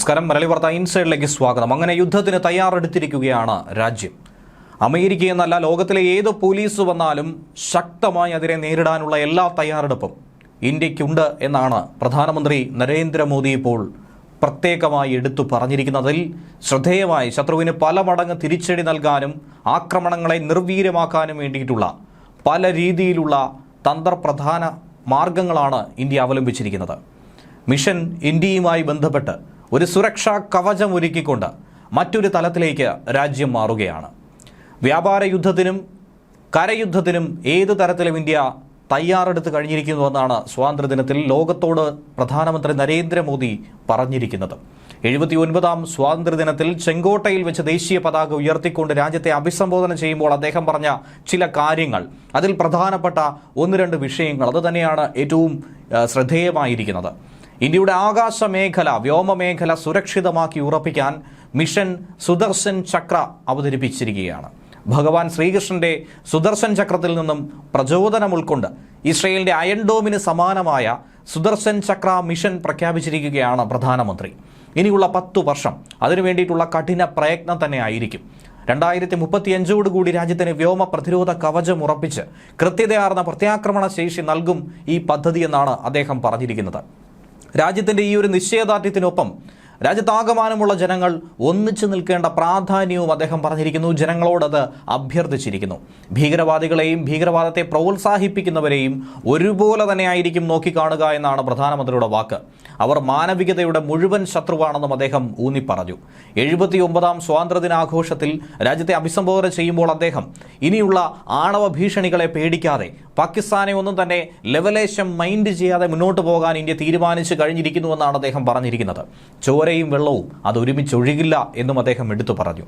നമസ്കാരം. മലയാളി വാർത്ത ഇൻസൈഡിലേക്ക് സ്വാഗതം. അങ്ങനെ യുദ്ധത്തിന് തയ്യാറെടുത്തിരിക്കുകയാണ് രാജ്യം. അമേരിക്ക എന്നല്ല ലോകത്തിലെ ഏത് പോലീസ് വന്നാലും ശക്തമായി അതിനെ നേരിടാനുള്ള എല്ലാ തയ്യാറെടുപ്പും ഇന്ത്യക്കുണ്ട് എന്നാണ് പ്രധാനമന്ത്രി നരേന്ദ്രമോദി ഇപ്പോൾ പ്രത്യേകമായി എടുത്തു പറഞ്ഞിരിക്കുന്നതിൽ ശ്രദ്ധേയമായി ശത്രുവിന് പല മടങ്ങ് തിരിച്ചടി നൽകാനും ആക്രമണങ്ങളെ നിർവീര്യമാക്കാനും വേണ്ടിയിട്ടുള്ള പല രീതിയിലുള്ള തന്ത്രപ്രധാന മാർഗങ്ങളാണ് ഇന്ത്യ അവലംബിച്ചിരിക്കുന്നത്. മിഷൻ ഇന്ത്യയുമായി ബന്ധപ്പെട്ട് ഒരു സുരക്ഷാ കവചം ഒരുക്കിക്കൊണ്ട് മറ്റൊരു തലത്തിലേക്ക് രാജ്യം മാറുകയാണ്. വ്യാപാര യുദ്ധത്തിനും കരയുദ്ധത്തിനും ഏത് തരത്തിലും ഇന്ത്യ തയ്യാറെടുത്ത് കഴിഞ്ഞിരിക്കുന്നുവെന്നാണ് സ്വാതന്ത്ര്യദിനത്തിൽ ലോകത്തോട് പ്രധാനമന്ത്രി നരേന്ദ്രമോദി പറഞ്ഞിരിക്കുന്നത്. എഴുപത്തി ഒൻപതാം സ്വാതന്ത്ര്യദിനത്തിൽ ചെങ്കോട്ടയിൽ വെച്ച് ദേശീയ പതാക ഉയർത്തിക്കൊണ്ട് രാജ്യത്തെ അഭിസംബോധന ചെയ്യുമ്പോൾ അദ്ദേഹം പറഞ്ഞ ചില കാര്യങ്ങൾ. അതിൽ പ്രധാനപ്പെട്ട ഒന്ന് രണ്ട് വിഷയങ്ങൾ. അത് തന്നെയാണ് ഏറ്റവും ശ്രദ്ധേയമായിരിക്കുന്നത്. ഇന്ത്യയുടെ ആകാശ മേഖല വ്യോമ മേഖല സുരക്ഷിതമാക്കി ഉറപ്പിക്കാൻ മിഷൻ സുദർശൻ ചക്ര അവതരിപ്പിച്ചിരിക്കുകയാണ്. ഭഗവാൻ ശ്രീകൃഷ്ണന്റെ സുദർശൻ ചക്രത്തിൽ നിന്നും പ്രചോദനം ഉൾക്കൊണ്ട് ഇസ്രയേലിന്റെ അയൺഡോമിന് സമാനമായ സുദർശൻ ചക്ര മിഷൻ പ്രഖ്യാപിച്ചിരിക്കുകയാണ് പ്രധാനമന്ത്രി. ഇനിയുള്ള പത്തു വർഷം അതിനു വേണ്ടിയിട്ടുള്ള കഠിന പ്രയത്നം തന്നെ ആയിരിക്കും. രണ്ടായിരത്തി മുപ്പത്തിയഞ്ചോടുകൂടി രാജ്യത്തിന് വ്യോമ പ്രതിരോധ കവചം ഉറപ്പിച്ച് കൃത്യതയാർന്ന പ്രത്യാക്രമണ ശേഷി നൽകും ഈ പദ്ധതി എന്നാണ് അദ്ദേഹം പറഞ്ഞിരിക്കുന്നത്. രാജ്യത്തിന്റെ ഈ ഒരു നിശ്ചയദാർഢ്യത്തിനൊപ്പം രാജ്യത്താകമാനമുള്ള ജനങ്ങൾ ഒന്നിച്ചു നിൽക്കേണ്ട പ്രാധാന്യവും അദ്ദേഹം പറഞ്ഞിരിക്കുന്നു. ജനങ്ങളോടത് അഭ്യർത്ഥിച്ചിരിക്കുന്നു. ഭീകരവാദികളെയും ഭീകരവാദത്തെ പ്രോത്സാഹിപ്പിക്കുന്നവരെയും ഒരുപോലെ തന്നെ ആയിരിക്കും നോക്കിക്കാണുക എന്നാണ് പ്രധാനമന്ത്രിയുടെ വാക്ക്. അവർ മാനവികതയുടെ മുഴുവൻ ശത്രുവാണെന്നും അദ്ദേഹം ഊന്നിപ്പറഞ്ഞു. എഴുപത്തി ഒമ്പതാം സ്വാതന്ത്ര്യദിനാഘോഷത്തിൽ രാജ്യത്തെ അഭിസംബോധന ചെയ്യുമ്പോൾ അദ്ദേഹം ഇനിയുള്ള ആണവ ഭീഷണികളെ പേടിക്കാതെ പാകിസ്ഥാനെ ഒന്നും തന്നെ ലെവലേശം മൈൻഡ് ചെയ്യാതെ മുന്നോട്ട് പോകാൻ ഇന്ത്യ തീരുമാനിച്ചു കഴിഞ്ഞിരിക്കുന്നുവെന്നാണ് അദ്ദേഹം പറഞ്ഞിരിക്കുന്നത്. ചോരയും വെള്ളവും അത് ഒരുമിച്ച് ഒഴുകില്ല എന്നും അദ്ദേഹം എടുത്തു പറഞ്ഞു.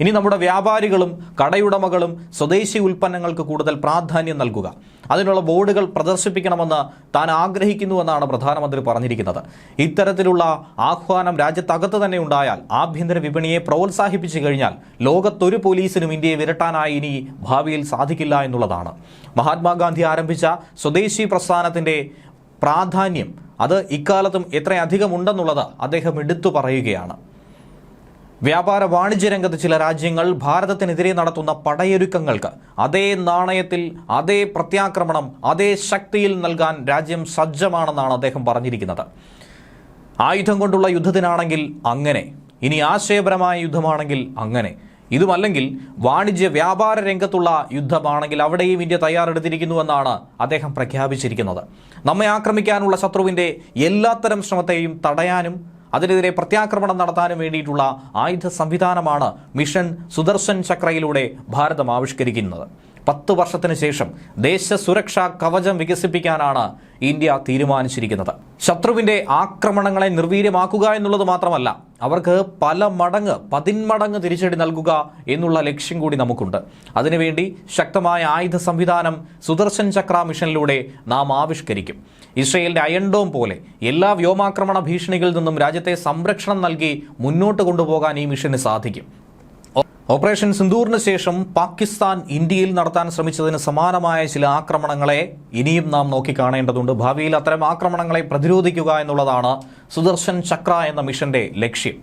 ഇനി നമ്മുടെ വ്യാപാരികളും കടയുടമകളും സ്വദേശി ഉൽപ്പന്നങ്ങൾക്ക് കൂടുതൽ പ്രാധാന്യം നൽകുക. അതിനുള്ള ബോർഡുകൾ പ്രദർശിപ്പിക്കണമെന്ന് താൻ ആഗ്രഹിക്കുന്നുവെന്നാണ് പ്രധാനമന്ത്രി പറഞ്ഞിരിക്കുന്നത്. ഇത്തരത്തിലുള്ള ആഹ്വാനം രാജ്യത്തകത്ത് തന്നെ ഉണ്ടായാൽ ആഭ്യന്തര വിപണിയെ പ്രോത്സാഹിപ്പിച്ചു കഴിഞ്ഞാൽ ലോകത്തൊരു പോലീസിനും ഇന്ത്യയെ വിരട്ടാനായി ഇനി ഭാവിയിൽ സാധിക്കില്ല എന്നുള്ളതാണ്. മഹാത്മാഗാന്ധി ആരംഭിച്ച സ്വദേശി പ്രസ്ഥാനത്തിന്റെ പ്രാധാന്യം അത് ഇക്കാലത്തും എത്രയധികം ഉണ്ടെന്നുള്ളത് അദ്ദേഹം എടുത്തു പറയുകയാണ്. വ്യാപാര വാണിജ്യ രംഗത്ത് ചില രാജ്യങ്ങൾ ഭാരതത്തിനെതിരെ നടത്തുന്ന പടയൊരുക്കങ്ങൾക്ക് അതേ നാണയത്തിൽ അതേ പ്രത്യാക്രമണം അതേ ശക്തിയിൽ നൽകാൻ രാജ്യം സജ്ജമാണെന്നാണ് അദ്ദേഹം പറഞ്ഞിരിക്കുന്നത്. ആയുധം കൊണ്ടുള്ള യുദ്ധത്തിനാണെങ്കിൽ അങ്ങനെ ഇനി ആശയപരമായ യുദ്ധമാണെങ്കിൽ അങ്ങനെ ഇതുമല്ലെങ്കിൽ വാണിജ്യ വ്യാപാര രംഗത്തുള്ള യുദ്ധമാണെങ്കിൽ അവിടെയും ഇന്ത്യ തയ്യാറെടുത്തിരിക്കുന്നുവെന്നാണ് അദ്ദേഹം പ്രഖ്യാപിച്ചിരിക്കുന്നത്. നമ്മെ ആക്രമിക്കാനുള്ള ശത്രുവിന്റെ എല്ലാത്തരം ശ്രമത്തെയും തടയാനും അതിനെതിരെ പ്രത്യാക്രമണം നടത്താനും വേണ്ടിയിട്ടുള്ള ആയുധ സംവിധാനമാണ് മിഷൻ സുദർശൻ ചക്രയിലൂടെ ഭാരതം ആവിഷ്കരിക്കുന്നത്. പത്ത് വർഷത്തിന് ശേഷം ദേശ സുരക്ഷാ കവചം വികസിപ്പിക്കാനാണ് ഇന്ത്യ തീരുമാനിച്ചിരിക്കുന്നത്. ശത്രുവിന്റെ ആക്രമണങ്ങളെ നിർവീര്യമാക്കുക എന്നുള്ളത് മാത്രമല്ല അവർക്ക് പല മടങ്ങ് പതിന്മടങ്ങ് തിരിച്ചടി നൽകുക എന്നുള്ള ലക്ഷ്യം കൂടി നമുക്കുണ്ട്. അതിനുവേണ്ടി ശക്തമായ ആയുധ സംവിധാനം സുദർശൻ ചക്ര മിഷനിലൂടെ നാം ആവിഷ്കരിക്കും. ഇസ്രയേലിന്റെ അയൺഡോം പോലെ എല്ലാ വ്യോമാക്രമണ ഭീഷണികളിൽ നിന്നും രാജ്യത്തെ സംരക്ഷണം നൽകി മുന്നോട്ട് കൊണ്ടുപോകാൻ ഈ മിഷന് സാധിക്കും. ഓപ്പറേഷൻ സിന്ദൂറിന് ശേഷം പാകിസ്ഥാൻ ഇന്ത്യയിൽ നടത്താൻ ശ്രമിച്ചതിന് സമാനമായ ചില ആക്രമണങ്ങളെ ഇനിയും നാം നോക്കിക്കാണേണ്ടതുണ്ട്. ഭാവിയിൽ അത്തരം ആക്രമണങ്ങളെ പ്രതിരോധിക്കുക എന്നുള്ളതാണ് സുദർശൻ ചക്ര എന്ന മിഷന്റെ ലക്ഷ്യം.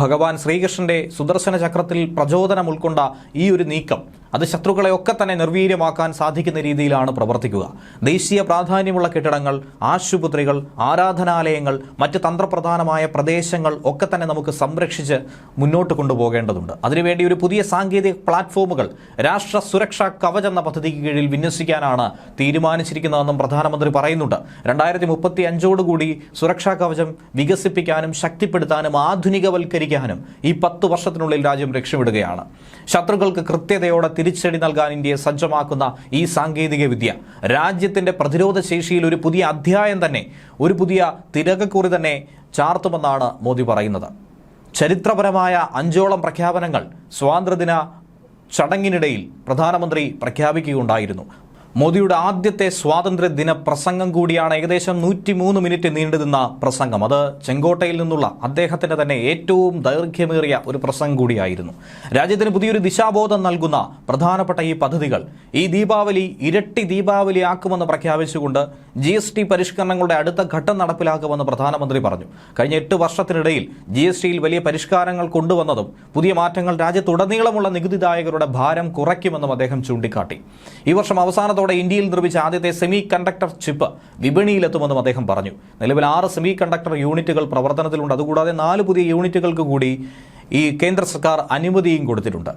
ഭഗവാൻ ശ്രീകൃഷ്ണന്റെ സുദർശന ചക്രത്തിൽ പ്രചോദനം ഉൾക്കൊണ്ട ഈ ഒരു നീക്കം അത് ശത്രുക്കളെ ഒക്കെ തന്നെ നിർവീര്യമാക്കാൻ സാധിക്കുന്ന രീതിയിലാണ് പ്രവർത്തിക്കുക. ദേശീയ പ്രാധാന്യമുള്ള കെട്ടിടങ്ങൾ ആശുപത്രികൾ ആരാധനാലയങ്ങൾ മറ്റ് തന്ത്രപ്രധാനമായ പ്രദേശങ്ങൾ ഒക്കെ തന്നെ നമുക്ക് സംരക്ഷിച്ച് മുന്നോട്ട് കൊണ്ടുപോകേണ്ടതുണ്ട്. അതിനുവേണ്ടി ഒരു പുതിയ സാങ്കേതിക പ്ലാറ്റ്ഫോമുകൾ രാഷ്ട്ര സുരക്ഷാ കവച് എന്ന പദ്ധതിക്ക് കീഴിൽ വിന്യസിക്കാനാണ് തീരുമാനിച്ചിരിക്കുന്നതെന്നും പ്രധാനമന്ത്രി പറയുന്നുണ്ട്. രണ്ടായിരത്തി മുപ്പത്തി അഞ്ചോടുകൂടി സുരക്ഷാ കവചം വികസിപ്പിക്കാനും ശക്തിപ്പെടുത്താനും ആധുനികവൽക്കരിക്കാനും ഈ പത്ത് വർഷത്തിനുള്ളിൽ രാജ്യം ലക്ഷ്യമിടുകയാണ്. ശത്രുക്കൾക്ക് കൃത്യതയോടെ തിരിച്ചടി നൽകാൻ ഇന്ത്യയെ സജ്ജമാക്കുന്ന ഈ സാങ്കേതിക വിദ്യ. രാജ്യത്തിന്റെ പ്രതിരോധ ശേഷിയിൽ ഒരു പുതിയ അധ്യായം തന്നെ ഒരു പുതിയ തിരകക്കുറി തന്നെ ചാർത്തുമെന്നാണ് മോദി പറയുന്നത്. ചരിത്രപരമായ അഞ്ചോളം പ്രഖ്യാപനങ്ങൾ സ്വാതന്ത്ര്യദിന ചടങ്ങിനിടയിൽ പ്രധാനമന്ത്രി പ്രഖ്യാപിക്കുകയുണ്ടായിരുന്നു. മോദിയുടെ ആദ്യത്തെ സ്വാതന്ത്ര്യദിന പ്രസംഗം കൂടിയാണ് ഏകദേശം നൂറ്റി മൂന്ന് മിനിറ്റ് നീണ്ടുനിന്ന പ്രസംഗം. അത് ചെങ്കോട്ടയിൽ നിന്നുള്ള അദ്ദേഹത്തിന്റെ തന്നെ ഏറ്റവും ദൈർഘ്യമേറിയ ഒരു പ്രസംഗം കൂടിയായിരുന്നു. രാജ്യത്തിന് പുതിയൊരു ദിശാബോധം നൽകുന്ന പ്രധാനപ്പെട്ട ഈ പദ്ധതികൾ ഈ ദീപാവലി ഇരട്ടി ദീപാവലി ആക്കുമെന്ന് പ്രഖ്യാപിച്ചുകൊണ്ട് ജി എസ് ടി പരിഷ്കരണങ്ങളുടെ അടുത്ത ഘട്ടം നടപ്പിലാക്കുമെന്ന് പ്രധാനമന്ത്രി പറഞ്ഞു. കഴിഞ്ഞ എട്ട് വർഷത്തിനിടയിൽ ജി എസ് ടിയിൽ വലിയ പരിഷ്കാരങ്ങൾ കൊണ്ടുവന്നതും പുതിയ മാറ്റങ്ങൾ രാജ്യത്തുടനീളമുള്ള നികുതിദായകരുടെ ഭാരം കുറയ്ക്കുമെന്നും അദ്ദേഹം ചൂണ്ടിക്കാട്ടി. ഈ വർഷം അവസാനത്തോടെ ഇന്ത്യയിൽ നിർമ്മിച്ച ആദ്യത്തെ സെമി കണ്ടക്ടർ ചിപ്പ് വിപണിയിലെത്തുമെന്നും അദ്ദേഹം പറഞ്ഞു. നിലവിൽ ആറ് സെമി കണ്ടക്ടർ യൂണിറ്റുകൾ പ്രവർത്തനത്തിലുണ്ട്. അതുകൂടാതെ നാല് പുതിയ യൂണിറ്റുകൾക്ക് കൂടി ഈ കേന്ദ്ര സർക്കാർ അനുമതിയും കൊടുത്തിട്ടുണ്ട്.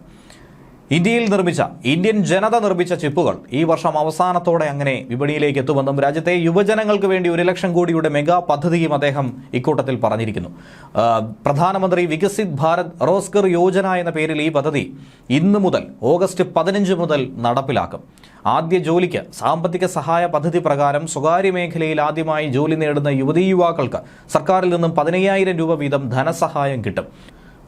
ഇന്ത്യയിൽ നിർമ്മിച്ച ഇന്ത്യൻ ജനത നിർമ്മിച്ച ചിപ്പുകൾ ഈ വർഷം അവസാനത്തോടെ അങ്ങനെ വിപണിയിലേക്ക് എത്തുമെന്നും രാജ്യത്തെ യുവജനങ്ങൾക്ക് വേണ്ടി ഒരു ലക്ഷം കോടിയുടെ മെഗാ പദ്ധതിയും അദ്ദേഹം ഇക്കൂട്ടത്തിൽ പറഞ്ഞിരിക്കുന്നു. പ്രധാനമന്ത്രി വികസിത് ഭാരത് റോസ്കർ യോജന എന്ന പേരിൽ ഈ പദ്ധതി ഇന്നു മുതൽ ഓഗസ്റ്റ് പതിനഞ്ച് മുതൽ നടപ്പിലാക്കും. ആദ്യ ജോലിക്ക് സാമ്പത്തിക സഹായ പദ്ധതി പ്രകാരം സ്വകാര്യ മേഖലയിൽ ആദ്യമായി ജോലി നേടുന്ന യുവതീ യുവാക്കൾക്ക് സർക്കാരിൽ നിന്നും പതിനയ്യായിരം രൂപ വീതം ധനസഹായം കിട്ടും.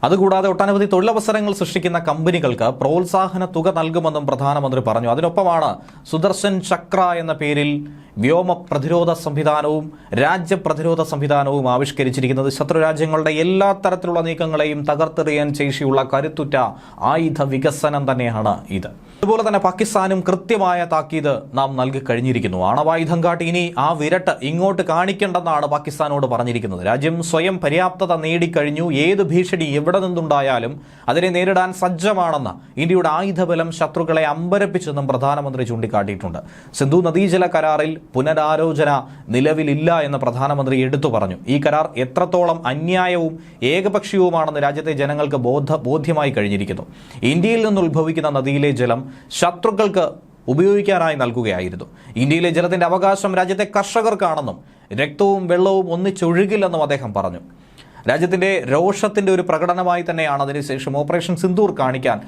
അതുകൂടാതെ ഒട്ടനവധി തൊഴിലവസരങ്ങൾ സൃഷ്ടിക്കുന്ന കമ്പനികൾക്ക് പ്രോത്സാഹന തുക നൽകുമെന്നും പ്രധാനമന്ത്രി പറഞ്ഞു. അതിനൊപ്പമാണ് സുദർശൻ ചക്ര എന്ന പേരിൽ വ്യോമ പ്രതിരോധ സംവിധാനവും രാജ്യ പ്രതിരോധ സംവിധാനവും ആവിഷ്കരിച്ചിരിക്കുന്നത് ശത്രുരാജ്യങ്ങളുടെ എല്ലാ തരത്തിലുള്ള നീക്കങ്ങളെയും തകർത്തെറിയാൻ ശേഷിയുള്ള കരുത്തുറ്റ ആയുധ വികസനം തന്നെയാണ് ഇത്. അതുപോലെ തന്നെ പാകിസ്ഥാനും കൃത്യമായ താക്കീത് നാം നൽകി കഴിഞ്ഞിരിക്കുന്നു. ആണവായുധം കാട്ടി ഇനി ആ വിരട്ട് ഇങ്ങോട്ട് കാണിക്കേണ്ടെന്നാണ് പാകിസ്ഥാനോട് പറഞ്ഞിരിക്കുന്നത്. രാജ്യം സ്വയം പര്യാപ്തത നേടിക്കഴിഞ്ഞു. ഏത് ഭീഷണി എവിടെ നിന്നുണ്ടായാലും അതിനെ നേരിടാൻ സജ്ജമാണെന്ന് ഇന്ത്യയുടെ ആയുധബലം ശത്രുക്കളെ അമ്പരപ്പിച്ചെന്നും പ്രധാനമന്ത്രി ചൂണ്ടിക്കാട്ടിയിട്ടുണ്ട്. സിന്ധു നദീജല കരാറിൽ പുനരാലോചന നിലവിലില്ല എന്ന് പ്രധാനമന്ത്രി എടുത്തു പറഞ്ഞു. ഈ കരാർ എത്രത്തോളം അന്യായവും ഏകപക്ഷീയവുമാണെന്ന് രാജ്യത്തെ ജനങ്ങൾക്ക് ബോധ ബോധ്യമായി കഴിഞ്ഞിരിക്കുന്നു. ഇന്ത്യയിൽ നിന്ന് ഉത്ഭവിക്കുന്ന നദിയിലെ ജലം ശത്രുക്കൾക്ക് ഉപയോഗിക്കാനായി നൽകുകയായിരുന്നു. ഇന്ത്യയിലെ ജലത്തിന്റെ അവകാശം രാജ്യത്തെ കർഷകർക്കാണെന്നും രക്തവും വെള്ളവും ഒന്നിച്ചൊഴുകില്ലെന്നും അദ്ദേഹം പറഞ്ഞു. രാജ്യത്തിന്റെ രോഷത്തിന്റെ ഒരു പ്രകടനമായി തന്നെയാണ് അതിനുശേഷം ഓപ്പറേഷൻ സിന്ദൂർ കാണിക്കാൻ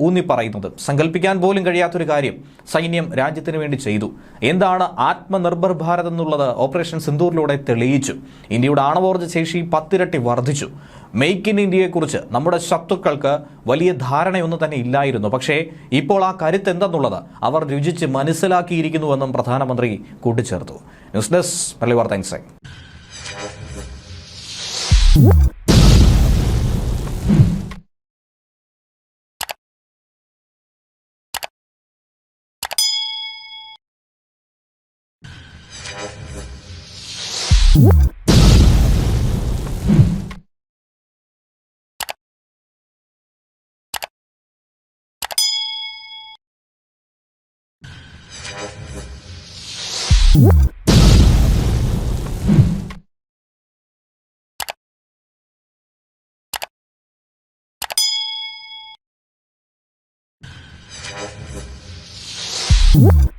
ഊന്നിപ്പറയുന്നത്. സങ്കല്പിക്കാൻ പോലും കഴിയാത്തൊരു കാര്യം സൈന്യം രാജ്യത്തിന് വേണ്ടി ചെയ്തു. എന്താണ് ആത്മനിർഭർ ഭാരത് എന്നുള്ളത് ഓപ്പറേഷൻ സിന്ദൂറിലൂടെ തെളിയിച്ചു. ഇന്ത്യയുടെ ആണവോർജ ശേഷി പത്തിരട്ടി വർദ്ധിച്ചു. മെയ്ക്ക് ഇൻ ഇന്ത്യയെക്കുറിച്ച് നമ്മുടെ ശത്രുക്കൾക്ക് വലിയ ധാരണയൊന്നും തന്നെ ഇല്ലായിരുന്നു. പക്ഷേ ഇപ്പോൾ ആ കരുത്ത് എന്തെന്നുള്ളത് അവർ രുചിച്ച് മനസ്സിലാക്കിയിരിക്കുന്നുവെന്നും പ്രധാനമന്ത്രി കൂട്ടിച്ചേർത്തു. ന്യൂസ് ഡെസ്ക് പള്ളി വാർത്ത What? Woo!